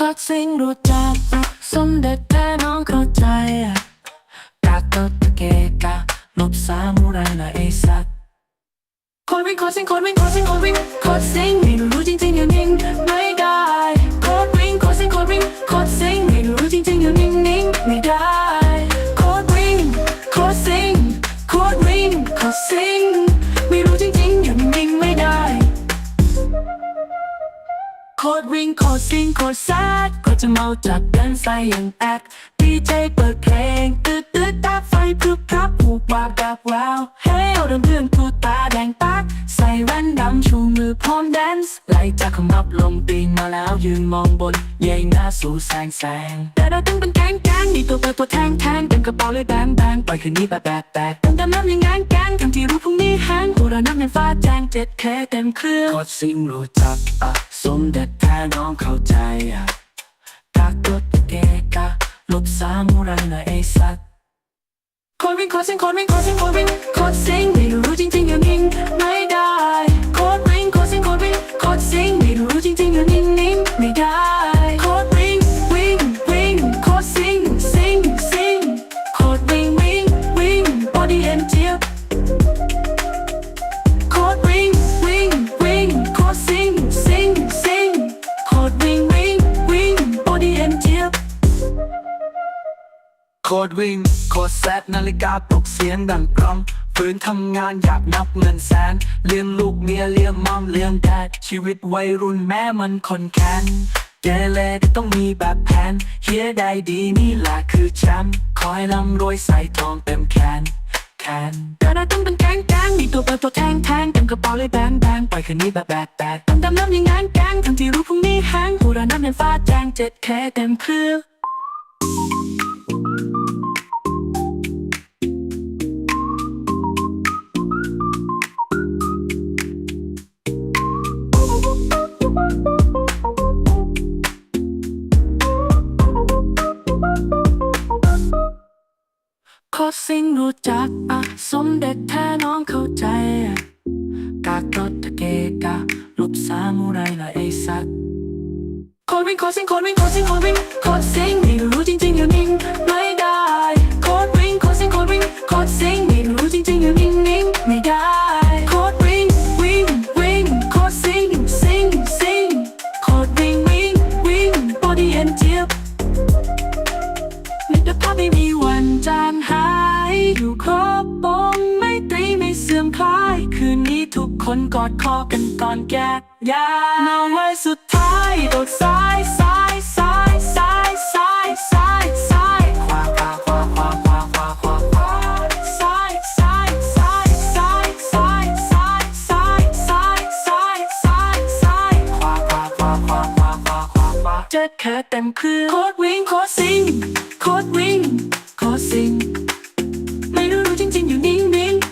คอดซิงรู้จักสมเด็จแท้น้องเข้าใจกาโตตะเกกะลบสามุไรนะไอสัตว์คอดวิ่งคอดซิงคอดวิ่งคอดซิงคอดวิ่งคอดซิงไม่รู้จริงๆอยู่นิ่งไม่ได้คอดวิ่งคอดซิงคอดวิ่งคอดซิงไม่รู้จริงๆอยู่นิ่งนิ่งไม่ได้คอดวิ่งคอดซิงคอดวิ่งคอดซิง ตรวิ่งโคตรซิงโคตรแซดก็จะเมาจากเดินใส่อย่างแอคดีเจเปิดเพลงตืดตืดตาไฟพรึบพรับหูกวาบแบบวาวเฮ้ยเอาเรื่องเรื่องพูตาแดงปัก ใส่แว่นดำชูมือพร้อมแดนซ์ไหลจากขมับลงตีนมาแล้วยืนมองบนเย้ยหน้าสู่แสงแสง แต่เราต้องเป็นแก๊งแก๊งมีตัวเปิดตัวแทงแทงเต็มกระเป๋าเลยแบงแบงปล่อยคืนนี้แบบแบบแบบต้องดำน้ำย่างงานแก๊งทั้งที่รู้พรุ่งนี้แห้งหัวเราะน้ำในฟ้าแจ้งเจ็ดแค่เต็มเครื่องกดซิงรู้จักอะ สมเด็จแท้น้องเข้าใจอะกักดเกกะลบสามุไรนะไอสัตว์คนวิ่งคนสิงคนวิ่งคนสิงคนวิ่งคนสิง โคตรวิ่ง โคตรแซดนาฬิกาปลุกเสียงดังกรองฝืนทำงานอยากนับเงินแสน เลี้ยงลูกเมียเลี้ยงมอมเลี้ยงแดด ชีวิตวัยรุ่นแม้มันคนแค้นเกเรก็ต้องมีแบบแผนเฮียได้ดีนี่แหละคือแชมป์คอยร่ำรวยใส่ทองเต็มแขนแคนแต่เราต้องเป็นแก๊งแก๊งมีตัวเปิดตัวแทงแทงเต็มกระเป๋าเลยแบงแบงปล่อยคืนนี้แบบแบกแบกต้องดำน้ำย่างงานแก๊งทั้งที่รู้พรุ่งนี้แห้งหัวเราะน้ำในฟ้าแจ้งเจ็ดแค่เต็มเครื่อง อสิงรู้จักอะสมเด็จแท้น้องเข้าใจกากรถตะเกกะรูปสามูไรละไอสักคนวิ่งคตรซิงคนวิ่งคตรซิงคนวิ่งคตรซิงไม่รู้จริงๆอยู่นิ่งไม่ คืนนี้ทุกคนกอดคอกันก่อนแกกยาเนาไว้สุดท้ายโดดซ้ายซ้ายซ้ายซ้ายซ้ายซ้ายซ้ายขวาขวาขวาขวาขวาขวาขวาขวาซ้ายซ้ายซ้ายซ้ายซ้ายซ้ายซ้ายซ้ายซ้ายซ้ายซ้ายขวาขวาขวาขวาขวาขวาขวาขวาเจ็ดแค่เต็มเครือโคตรวิ่งโคตรซิงโคตรวิ่งโคตรซิงไม่รู้รู้จริงๆอยู่นิ่งๆ